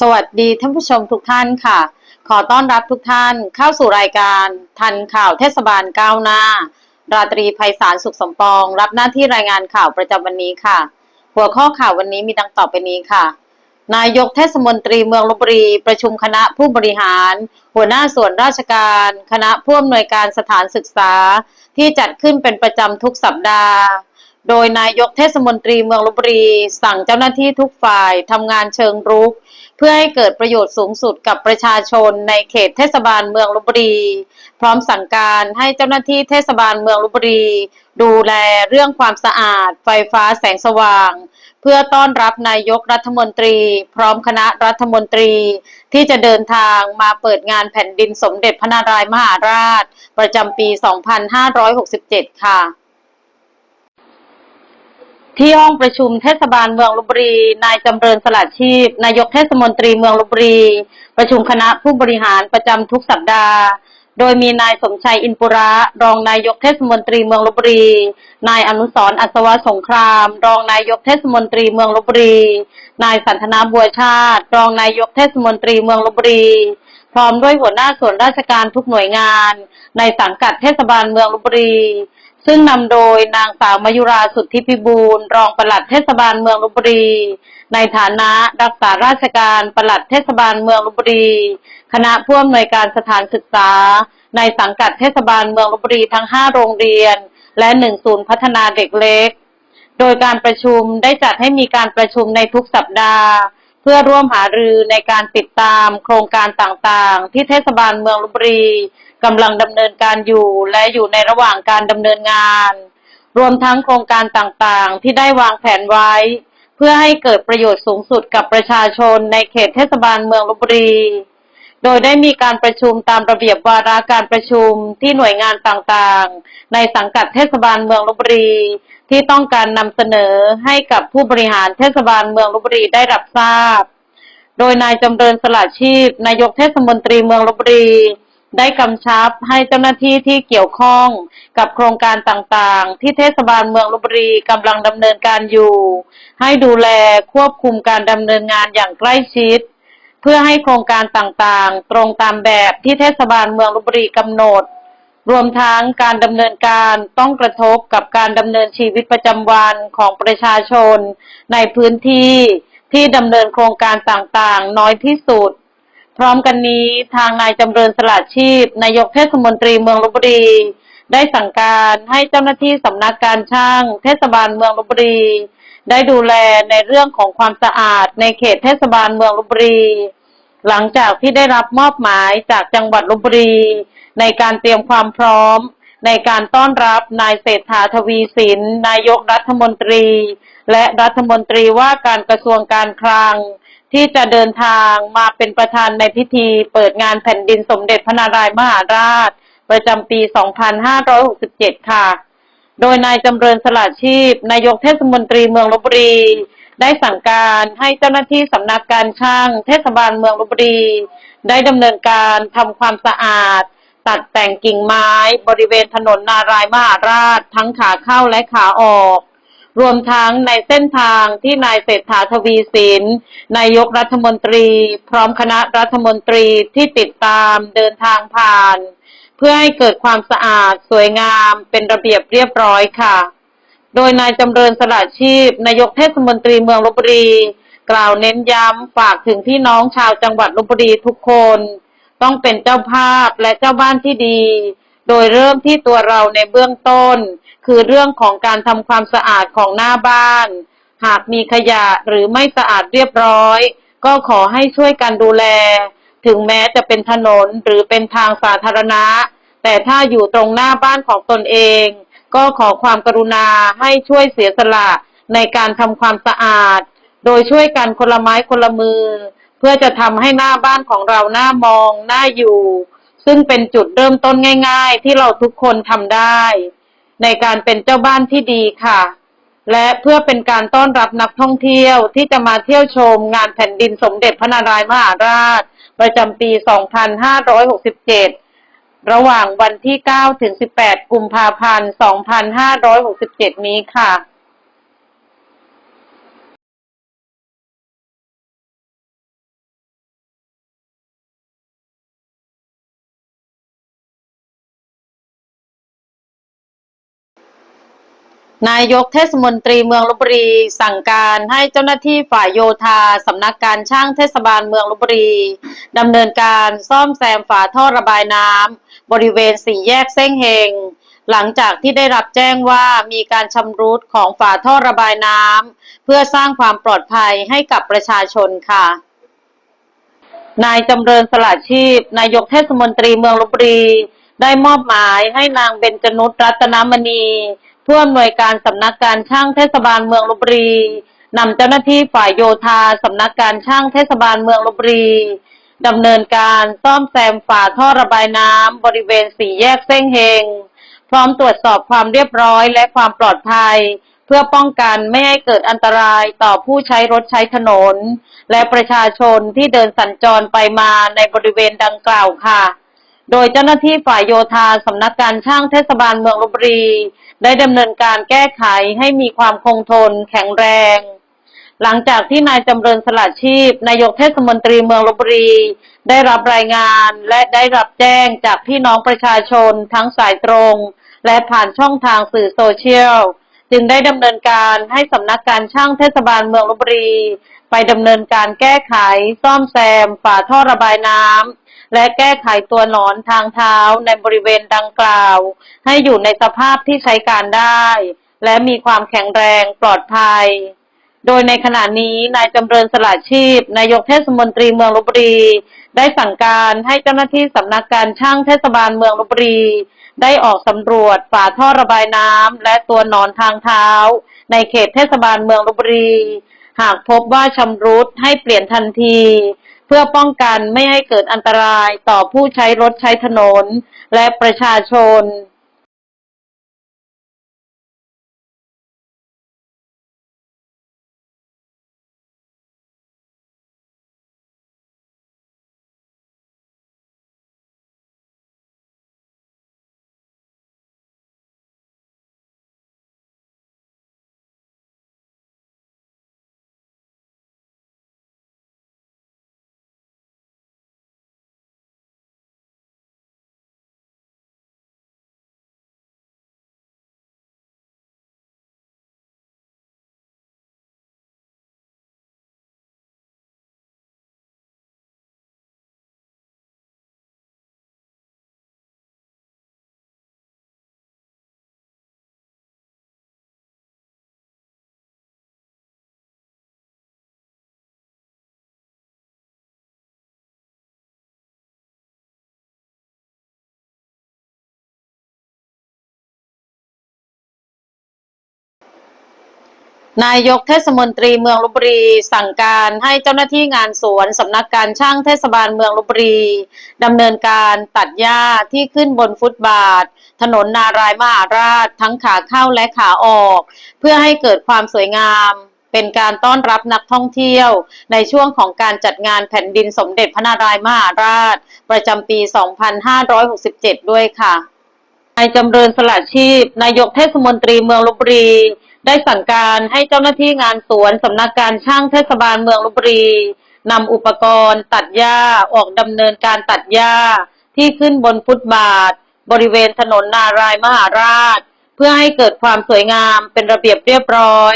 สวัสดีท่านผู้ชมทุกท่านค่ะ ขอต้อนรับทุกท่านเข้าสู่รายการ ทันข่าวเทศบาลก้าวหน้า ราตรีไพศาลสุขสมปอง รับหน้าที่รายงานข่าวประจำวันนี้ค่ะ หัวข้อข่าววันนี้มีดังต่อไปนี้ค่ะ นายกเทศมนตรีเมืองลบบุรี ประชุมคณะผู้บริหาร หัวหน้าส่วนราชการ คณะผู้อำนวยการสถานศึกษา ที่จัดขึ้นเป็นประจำทุกสัปดาห์โดยนายกเทศมนตรีเมืองลบบุรี สั่งเจ้าหน้าที่ทุกฝ่ายทำงานเชิงรุก เพื่อให้เกิดประโยชน์สูงสุดกับประชาชนในเขตเทศบาลเมืองลบบุรี พร้อมสั่งการให้เจ้าหน้าที่เทศบาลเมืองลบบุรี ดูแลเรื่องความสะอาด ไฟฟ้าแสงสว่าง เพื่อต้อนรับนายกรัฐมนตรี พร้อมคณะรัฐมนตรี ที่จะเดินทางมาเปิดงานแผ่นดินสมเด็จพระนารายมหาราช ประจำปี 2567 ค่ะ ที่ห้องประชุมเทศบาลเมืองลบบุรี นายจำเริญสลัดชีพ นายกเทศมนตรีเมืองลบบุรี ประชุมคณะผู้บริหารประจำทุกสัปดาห์ โดยมีนายสมชัยอินปุระ รองนายกเทศมนตรีเมืองลบบุรี นายอนุสรอัศวะสงคราม รองนายกเทศมนตรีเมืองลบบุรี นายสันทนาบัวชาติ รองนายกเทศมนตรีเมืองลบบุรีพร้อมด้วยหัวหน้าส่วนราชการทุกหน่วยงาน ในสังกัดเทศบาลเมืองลบบุรี ซึ่งนำโดยนางสาวมายุราสุทธิพิบูลรองปลัดเทศบาลเมืองลบบุรี ในฐานะรักษาราชการปลัดเทศบาลเมืองลบบุรี คณะผู้อำนวยการสถานศึกษา ในสังกัดเทศบาลเมืองลบบุรีทั้ง 5 โรงเรียน และ1ศูนย์พัฒนาเด็กเล็ก โดยการประชุมได้จัดให้มีการประชุมในทุกสัปดาห์ เพื่อร่วมหารือในการติดตามโครงการต่างๆ ที่เทศบาลเมืองลบบุรี กำลังดำเนินการอยู่และอยู่ในระหว่างการดำเนินงาน รวมทั้งโครงการต่างๆ ที่ได้วางแผนไว้ เพื่อให้เกิดประโยชน์สูงสุดกับประชาชนในเขตเทศบาลเมืองลบบุรี โดยได้มีการประชุมตามระเบียบวาระการประชุมที่หน่วยงานต่างๆ ในสังกัดเทศบาลเมืองลบบุรี ที่ต้องการนำเสนอให้กับผู้บริหารเทศบาลเมืองลบบุรีได้รับทราบ โดยนายจำเริญสละชีพ นายกเทศมนตรีเมืองลบบุรี ได้กำชับให้เจ้าหน้าที่ที่เกี่ยวข้องกับโครงการต่างๆ ที่เทศบาลเมืองลบบุรีกำลังดำเนินการอยู่ ให้ดูแลควบคุมการดำเนินงานอย่างใกล้ชิด เพื่อให้โครงการต่างๆ ตรงตามแบบที่เทศบาลเมืองลบบุรีกำหนด รวมทั้งการดำเนินการต้องกระทบกับการดำเนินชีวิตประจำวันของประชาชน ในพื้นที่ที่ดำเนินโครงการต่างๆ น้อยที่สุด พร้อมกันนี้ทางนายจำเริญสลัดชีพ นายกเทศมนตรีเมืองลบบุรี ได้สั่งการให้เจ้าหน้าที่สำนักการช่าง เทศบาลเมืองลบบุรี ได้ดูแลในเรื่องของความสะอาดในเขตเทศบาลเมืองลบบุรี หลังจากที่ได้รับมอบหมายจากจังหวัดลบบุรี ในการเตรียมความพร้อม ในการต้อนรับนายเศรษฐาทวีสินนายกรัฐมนตรี และรัฐมนตรีว่าการกระทรวงการคลัง ที่จะเดินทางมาเป็นประธานในพิธีเปิดงานแผ่นดินสมเด็จพระนารายมหาราช ประจำปี 2567 ค่ะ โดยนายจำเริญสละชีพ นายกเทศมนตรีเมืองลบบุรี ได้สั่งการให้เจ้าหน้าที่สำนักการช่าง เทศบาลเมืองลบบุรี ได้ดำเนินการทำความสะอาด ตัดแต่งกิ่งไม้ บริเวณถนนนารายมหาราช ทั้งขาเข้าและขาออก รวมทั้งในเส้นทางที่นายเศรษฐาทวีสินนายกรัฐมนตรี พร้อมคณะรัฐมนตรีที่ติดตามเดินทางผ่าน เพื่อให้เกิดความสะอาดสวยงามเป็นระเบียบเรียบร้อยค่ะ โดยนายจำเริญสละชีพนายกเทศมนตรีเมืองลบบุรี กล่าวเน้นย้ำฝากถึงพี่น้องชาวจังหวัดลบบุรีทุกคน ต้องเป็นเจ้าภาพและเจ้าบ้านที่ดี โดยเริ่มที่ตัวเราในเบื้องต้น คือเรื่องของการทำความสะอาดของหน้าบ้าน หากมีขยะหรือไม่สะอาดเรียบร้อย ก็ขอให้ช่วยกันดูแล ถึงแม้จะเป็นถนนหรือเป็นทางสาธารณะ แต่ถ้าอยู่ตรงหน้าบ้านของตนเอง ก็ขอความกรุณาให้ช่วยเสียสละในการทำความสะอาด โดยช่วยกันคนละไม้คนละมือ เพื่อจะทำให้หน้าบ้านของเราหน้ามอง หน่าอยู่ ซึ่งเป็นจุดเริ่มต้นง่าย ๆ ที่เราทุกคนทำได้ ในการเป็นเจ้าบ้านที่ดีค่ะ และเพื่อเป็นการต้อนรับนักท่องเที่ยวที่จะมาเที่ยวชมงานแผ่นดินสมเด็จพระนารายมหาราช ประจำปี 2567 ระหว่างวันที่ 9 ถึง 18 กุมภาพันธ์ 2567 นี้ค่ะ นายกเทศมนตรีเมืองลบบุรีสั่งการให้เจ้าหน้าที่ฝ่ายโยธาสำนักการช่างเทศบาลเมืองลบบุรีดำเนินการซ่อมแซมฝาท่อระบายน้ำบริเวณสี่แยกเส้งเฮงหลังจากที่ได้รับแจ้งว่ามีการชำรุดของฝาท่อระบายน้ำเพื่อสร้างความปลอดภัยให้กับประชาชนค่ะนายจำเริญสละชีพ นายกเทศมนตรีเมืองลบบุรีได้มอบหมายให้นางเบญจนุชรัตนมณี ผู้อำนวยการสำนักการช่างเทศบาลเมืองลบบุรีนำเจ้าหน้าที่ฝ่ายโยธาสำนักการช่างเทศบาลเมืองลบบุรีดำเนินการซ่อมแซมฝาท่อระบายน้ำบริเวณสี่แยกเส้งเฮง พร้อมตรวจสอบความเรียบร้อยและความปลอดภัย เพื่อป้องกันไม่ให้เกิดอันตรายต่อผู้ใช้รถใช้ถนน และประชาชนที่เดินสัญจรไปมาในบริเวณดังกล่าวค่ะ โดยเจ้าหน้าที่ฝ่ายโยธาสำนักการช่างเทศบาลเมืองลบบุรี ได้ดำเนินการแก้ไขให้มีความคงทน แข็งแรง หลังจากที่นายจำเริญสละชีพ นายกเทศมนตรีเมืองลบบุรี ได้รับรายงานและได้รับแจ้งจากพี่น้องประชาชนทั้งสายตรง และผ่านช่องทางสื่อโซเชียลจึงได้ดำเนินการให้สำนักการช่างเทศบาลเมืองลบบุรี ไปดำเนินการแก้ไข ซ่อมแซม ฝาท่อระบายน้ำ และแก้ไขตัวหนอนทางเท้าในบริเวณดังกล่าว ให้อยู่ในสภาพที่ใช้การได้ และมีความแข็งแรงปลอดภัย โดยในขณะนี้นายจำเริญสละชีพนายกเทศมนตรีเมืองลบบุรี ได้สั่งการให้เจ้าหน้าที่สำนักการช่างเทศบาลเมืองลบบุรีได้ออกสำรวจฝาท่อระบายน้ำและตัวหนอนทางเท้า ในเขตเทศบาลเมืองลบบุรี หากพบว่าชำรุดให้เปลี่ยนทันที เพื่อป้องกันไม่ให้เกิดอันตรายต่อผู้ใช้รถใช้ถนนและประชาชน นายกเทศมนตรีเมืองลบบุรี สั่งการให้เจ้าหน้าที่งานสวนสำนักการช่างเทศบาลเมืองลบบุรีดำเนินการตัดหญ้าที่ขึ้นบนฟุตบาท ถนนนารายมหาราชทั้งขาเข้าและขาออก เพื่อให้เกิดความสวยงามเป็นการต้อนรับนักท่องเที่ยว ในช่วงของการจัดงานแผ่นดินสมเด็จพระนารายมหาราช ประจำปี 2567 ด้วยค่ะนายจำเริญสละชีพ นายกเทศมนตรีเมืองลบบุรี ได้สั่งการให้เจ้าหน้าที่งานสวนสำนักการช่างเทศบาลเมืองลบบุรีนำอุปกรณ์ ตัดหญ้าออกดำเนินการตัดหญ้าที่ขึ้นบนฟุตบาท บริเวณถนนนารายมหาราช เพื่อให้เกิดความสวยงามเป็นระเบียบเรียบร้อย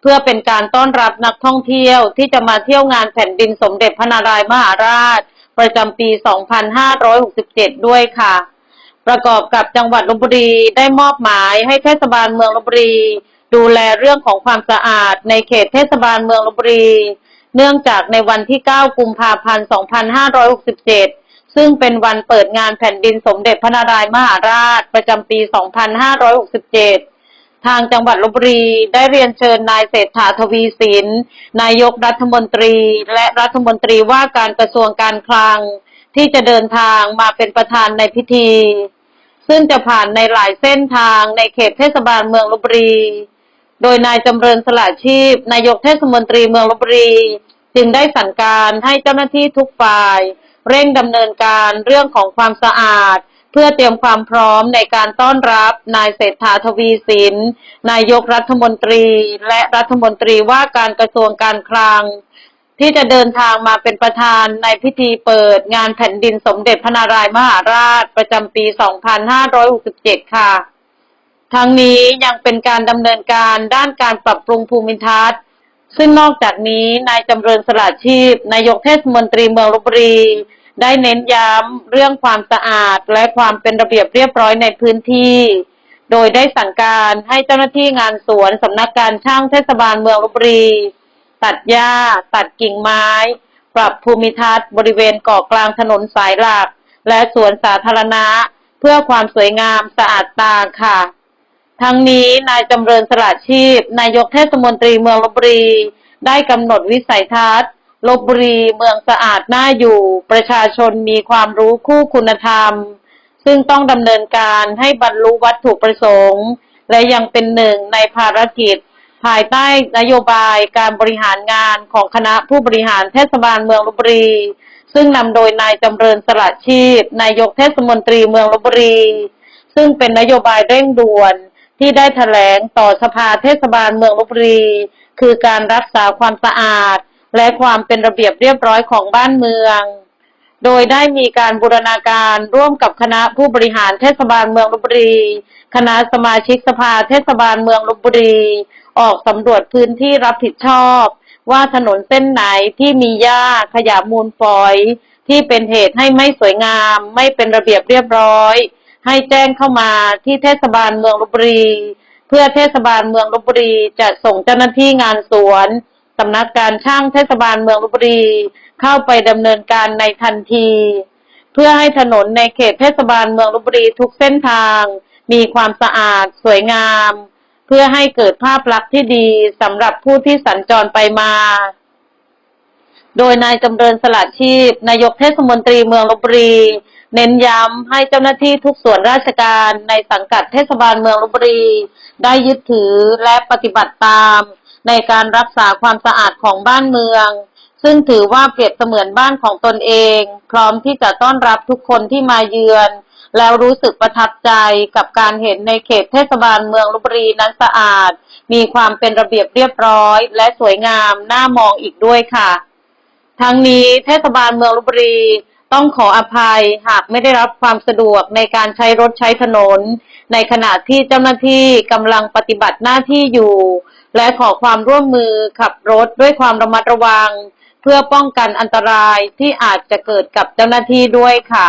เพื่อเป็นการต้อนรับนักท่องเที่ยวที่จะมาเที่ยวงานแผ่นดินสมเด็จพระนารายมหาราช ประจำปี 2567 ด้วยค่ะ ประกอบกับจังหวัดลบบุรีได้มอบหมายให้เทศบาลเมืองลบบุรี ดูแลเรื่องของความสะอาดในเขตเทศบาลเมืองลบบุรี เนื่องจากในวันที่ 9 กุมภาพันธ์ 2567 ซึ่งเป็นวันเปิดงานแผ่นดินสมเด็จพระนารายมหาราชประจำปี 2567ทางจังหวัดลบบุรีได้เรียนเชิญนายเศรษฐาทวีสิน นายกรัฐมนตรี และรัฐมนตรีว่าการกระทรวงการคลัง ที่จะเดินทางมาเป็นประธานในพิธี ซึ่งจะผ่านในหลายเส้นทางในเขตเทศบาลเมืองลบบุรี โดยนายจำเริญสละชีพ นายกเทศมนตรีเมืองลบบุรี จึงได้สั่งการให้เจ้าหน้าที่ทุกฝ่าย เร่งดำเนินการเรื่องของความสะอาด เพื่อเตรียมความพร้อมในการต้อนรับนายเศรษฐาทวีสิน นายกรัฐมนตรี และรัฐมนตรีว่าการกระทรวงการคลัง ที่จะเดินทางมาเป็นประธานในพิธีเปิดงานแผ่นดินสมเด็จพระนารายมหาราชประจำปี 2567 ค่ะ ทั้งนี้ยังเป็นการดำเนินการด้านการปรับปรุงภูมิทัศน์ ซึ่งนอกจากนี้นายจำเริญสละชีพนายกเทศมนตรีเมืองลบบุรี ได้เน้นย้ำเรื่องความสะอาดและความเป็นระเบียบเรียบร้อยในพื้นที่ โดยได้สั่งการให้เจ้าหน้าที่งานสวนสำนักการช่างเทศบาลเมืองลบบุรี ตัดหญ้า ตัดกิ่งไม้ ปรับภูมิทัศน์ บริเวณเกาะกลางถนนสายหลัก และสวนสาธารณะ เพื่อความสวยงามสะอาดตาค่ะ ทั้งนี้นายจำเริญสละชีพ นายกเทศมนตรีเมืองลบบุรี ได้กำหนดวิสัยทัศน์ลบบุรีเมืองสะอาดน่าอยู่ ประชาชนมีความรู้คู่คุณธรรม ซึ่งต้องดำเนินการให้บรรลุวัตถุประสงค์ และยังเป็นหนึ่งในภารกิจ ภายใต้นโยบายการบริหารงานของคณะผู้บริหารเทศบาลเมืองลบบุรี ซึ่งนำโดยนายจำเริญสละชีพ นายกเทศมนตรีเมืองลบบุรี ซึ่งเป็นนโยบายเร่งด่วน ที่ได้แถลงต่อสภาเทศบาลเมืองลบบุรี คือการรักษาความสะอาด และความเป็นระเบียบเรียบร้อยของบ้านเมือง โดยได้มีการบูรณาการร่วมกับคณะผู้บริหารเทศบาลเมืองลบบุรี คณะสมาชิกสภาเทศบาลเมืองลบบุรี ออกสำรวจพื้นที่รับผิดชอบ ว่าถนนเส้นไหนที่มีหญ้าขยะมูลฝอย ที่เป็นเหตุให้ไม่สวยงาม ไม่เป็นระเบียบเรียบร้อย ให้แจ้งเข้ามาที่เทศบาลเมืองลบบุรี เพื่อเทศบาลเมืองลบบุรีจะส่งเจ้าหน้าที่งานสวนสำนักการช่างเทศบาลเมืองลบบุรีเข้าไปดำเนินการในทันที เพื่อให้ถนนในเขตเทศบาลเมืองลบบุรีทุกเส้นทาง มีความสะอาดสวยงาม เพื่อให้เกิดภาพลักษณ์ที่ดีสำหรับผู้ที่สัญจรไปมา โดยนายจำเริญสละชีพนายกเทศมนตรีเมืองลบบุรี เน้นย้ำให้เจ้าหน้าที่ทุกส่วนราชการในสังกัดเทศบาลเมืองลบบุรี ได้ยึดถือและปฏิบัติตาม ในการรักษาความสะอาดของบ้านเมือง ซึ่งถือว่าเปรียบเสมือนบ้านของตนเอง พร้อมที่จะต้อนรับทุกคนที่มาเยือน แล้วรู้สึกประทับใจกับการเห็นในเขตเทศบาลเมืองลบบุรีนั้นสะอาด มีความเป็นระเบียบเรียบร้อย และสวยงามน่ามองอีกด้วยค่ะ ทั้งนี้เทศบาลเมืองลบบุรี ต้องขออภัยหากไม่ได้รับความสะดวกในการใช้รถใช้ถนน ในขณะที่เจ้าหน้าที่กำลังปฏิบัติหน้าที่อยู่ และขอความร่วมมือขับรถด้วยความระมัดระวัง เพื่อป้องกันอันตรายที่อาจจะเกิดกับเจ้าหน้าที่ด้วยค่ะ